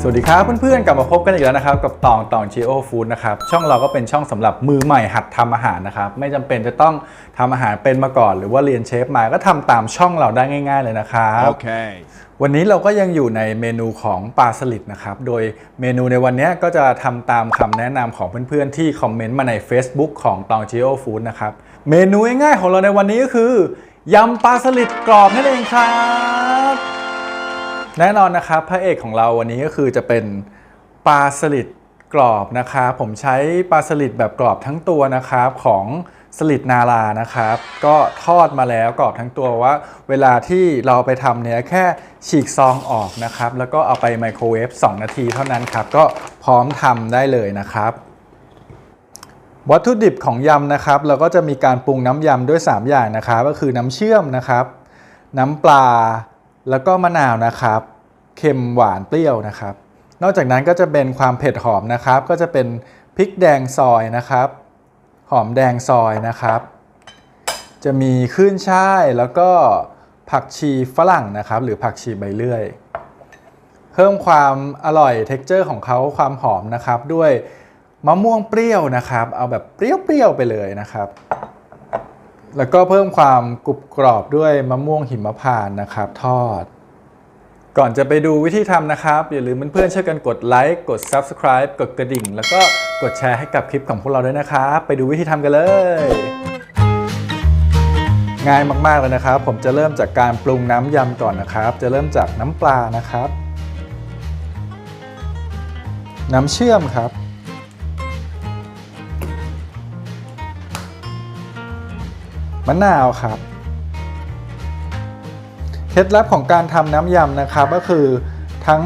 สวัสดีครับเพื่อนๆกลับมาพบกันอีกแล้วนะครับ กับตองตอง Geo Food นะครับช่องเราก็เป็นช่องสำหรับมือใหม่หัดทำอาหารนะครับ ไม่จำเป็นจะต้องทำอาหารเป็นมาก่อน หรือว่าเรียนเชฟมาก็ทำตามช่องเราได้ง่าย ๆ เลยนะครับ Okay. วันนี้เราก็ยังอยู่ในเมนูของปลาสลิดนะครับ โดยเมนูในวันนี้ก็จะทำตามคำแนะนำของเพื่อนๆ ที่คอมเมนต์มาใน Facebook ของตอง Geo Food นะครับ เมนูง่ายๆของเราในวันนี้ก็คือ ยำปลาสลิดกรอบนั่นเองครับ แน่นอนนะครับพระเอกของเราวันนี้ก็คือจะเป็นปลาสลิดกรอบนะครับผมใช้ปลาสลิดแบบกรอบทั้งตัวนะครับของสลิดนารานะครับ ก็ทอดมาแล้วกรอบทั้งตัวว่า เวลาที่เราไปทำเนี่ยแค่ฉีกซองออกนะครับ แล้วก็เอาไปไมโครเวฟ2 นาทีเท่านั้นครับ ก็พร้อมทำได้เลยนะครับ วัตถุดิบของยำนะครับ เราก็จะมีการปรุงน้ำยำด้วย 3 อย่างนะครับ ก็คือน้ำเชื่อมนะครับ น้ำปลา แล้วก็มะนาวนะครับ เค็มหวานเปรี้ยวนะครับ นอกจากนั้นก็จะเป็นความเผ็ดหอมนะครับ ก็จะเป็นพริกแดงซอยนะครับ หอมแดงซอยนะครับ จะมีขึ้นช่ายแล้วก็ผักชีฝรั่งนะครับ หรือผักชีใบเลื่อย เพิ่มความอร่อยเท็กเจอร์ของเขาความหอมนะครับด้วย มะม่วงเปรี้ยวนะครับ เอาแบบเปรี้ยวๆไปเลยนะครับ แล้วก็เพิ่มความกรุบกรอบด้วยมะม่วงหิมพานต์นะครับ ทอด ก่อนจะไปดูวิธีทำนะครับ อย่าลืมเพื่อนๆช่วยกันกดไลค์กด Subscribe กดกระดิ่ง แล้วก็กดแชร์ให้กับคลิปของพวกเราด้วยนะครับ ไปดูวิธีทำกันเลย ง่ายมากๆเลยนะครับ ผมจะเริ่มจากการปรุงน้ำยำก่อนนะครับ จะเริ่มจากน้ำปลานะครับ น้ำเชื่อมครับ มะนาวครับเคล็ดลับของการทำน้ำยำนะครับก็คือทั้ง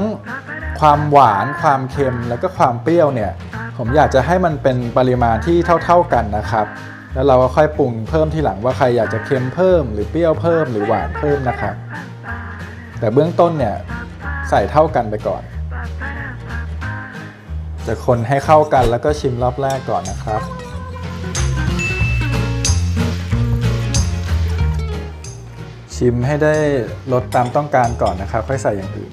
ความหวานความเค็มแล้วก็ความเปรี้ยวเนี่ย ผมอยากจะให้มันเป็นปริมาณที่เท่า ๆกันนะครับ แล้วเราก็ค่อยปรุงเพิ่มทีหลังว่าใครอยากจะเค็มเพิ่ม หรือเปรี้ยวเพิ่มหรือหวานเพิ่มนะครับ แต่เบื้องต้นเนี่ยใส่เท่ากันไปก่อนจะคนให้เข้ากันแล้วก็ชิมรอบแรกก่อนนะครับ ชิมให้ได้รสตามต้องการก่อนนะครับ ค่อยใส่อย่างอื่น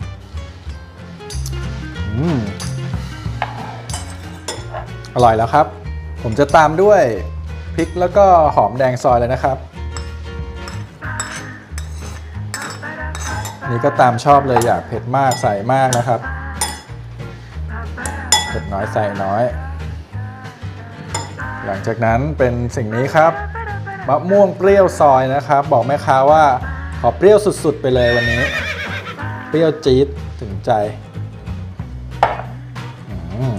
อืมอร่อยแล้วครับ ผมจะตามด้วยพริกแล้วก็หอมแดงซอยเลยนะครับ นี่ก็ตามชอบเลยอยากเผ็ดมากใส่มากนะครับ เผ็ดน้อยใส่น้อย หลังจากนั้นเป็นสิ่งนี้ครับมะม่วงเปรี้ยวซอยนะครับ บอกแม่ค้าว่า ขอเปรี้ยวสุดๆไปเลยวันนี้ เปรี้ยวจี๊ดถึงใจอืม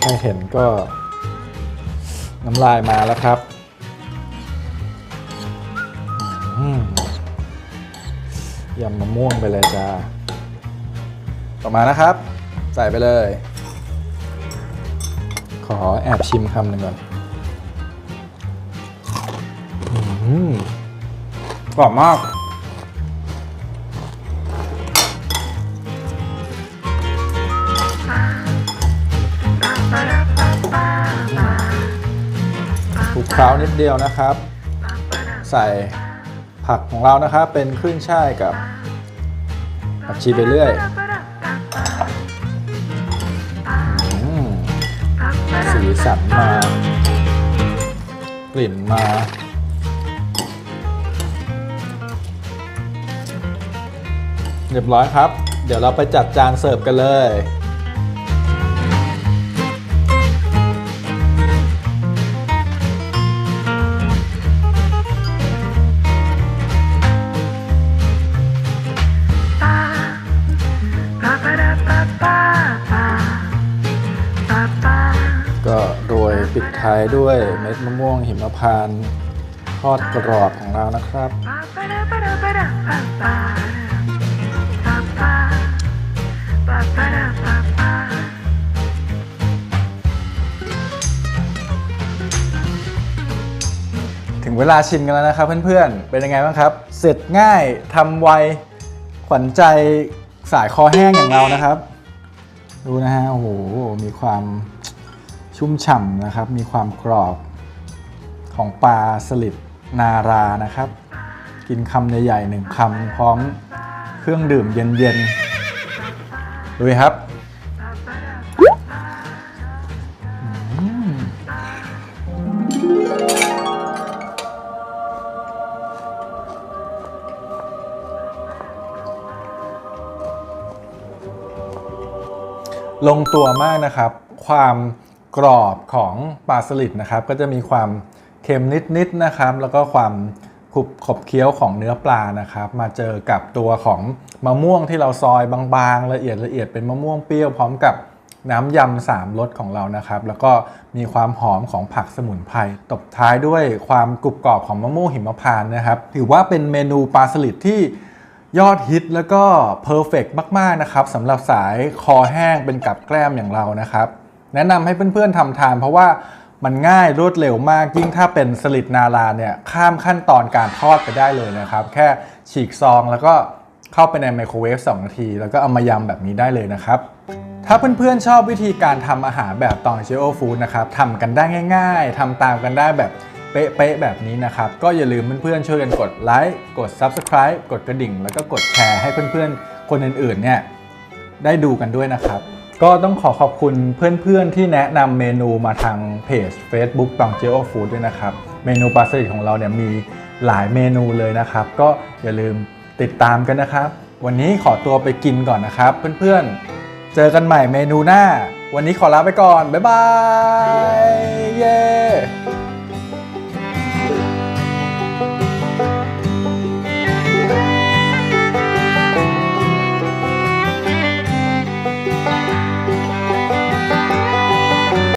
แค่เห็นก็น้ำลายมาแล้วครับยำมะม่วงไปเลยจ้า ต่อมานะครับ ใส่ไปเลย ขอแอบชิมคำหนึ่งก่อน อืม กรอบมาก คลุกเคล้านิดเดียวนะครับ ใส่ผักของเรานะครับ เป็นขึ้นช่ายกับผักชีไปเรื่อยสีสันมากลิ่นมา เรียบร้อยครับ เดี๋ยวเราไปจัดจานเสิร์ฟกันเลย ก็โรยปิดท้ายด้วยเม็ดมะม่วงหิมพานต์ทอดกรอบของเรานะครับ เวลาชิมกันแล้วนะครับเพื่อนๆ เป็นยังไงบ้างครับ เสร็จง่ายทำไว ขวัญใจสายคอแห้งอย่างเรานะครับ ดูนะฮะ โอ้โห มีความชุ่มฉ่ำนะครับ มีความกรอบของปลาสลิดนารานะครับ กินคำใหญ่ๆหนึ่งคำพร้อมเครื่องดื่มเย็นๆดูครับ ลงตัวมากนะครับ ความกรอบของปลาสลิดนะครับ ก็จะมีความเค็มนิดๆนะครับ แล้วก็ความขบขบเคี้ยวของเนื้อปลานะครับ มาเจอกับตัวของมะม่วงที่เราซอยบางๆ ละเอียดละเอียดเป็นมะม่วงเปรี้ยวพร้อมกับน้ำยำสามรสของเรานะครับ แล้วก็มีความหอมของผักสมุนไพรตบท้ายด้วยความกรุบกรอบของมะม่วงหิมพานต์นะครับ ถือว่าเป็นเมนูปลาสลิดที่ ยอดฮิตแล้วก็เพอร์เฟกมาก ๆ นะครับสำหรับสายคอแห้งเป็นกับแกล้มอย่างเรานะครับ แนะนำให้เพื่อน ๆทำทาน เพราะว่ามันง่ายรวดเร็วมาก ยิ่งถ้าเป็นสลิดนาลาเนี่ยข้ามขั้นตอนการทอดไปได้เลยนะครับ แค่ฉีกซองแล้วก็เข้าไปในไมโครเวฟ2นาที แล้วก็เอามายำแบบนี้ได้เลยนะครับ ถ้าเพื่อนๆชอบวิธีการทำอาหารแบบตองเชโอฟู้ดนะครับทำกันได้ง่าย ๆทำตามกันได้แบบ เป๊ะๆแบบนี้นะครับ ก็อย่าลืมเพื่อนๆช่วยกันกดไลค์กด Subscribe กดกระดิ่ง แล้วก็กดแชร์ให้เพื่อนๆ คนอื่นๆเนี่ยได้ดูกันด้วยนะครับ ก็ต้องขอขอบคุณเพื่อนๆที่แนะนำเมนูมาทางเพจ Facebook ตองเจโอฟู้ดด้วยนะครับ เมนูปลาสลิดของเราเนี่ยมีหลายเมนูเลยนะครับ ก็อย่าลืมติดตามกันนะครับ วันนี้ขอตัวไปกินก่อนนะครับ เพื่อนๆ เจอกันใหม่เมนูหน้า วันนี้ขอลาไปก่อน บ๊ายบาย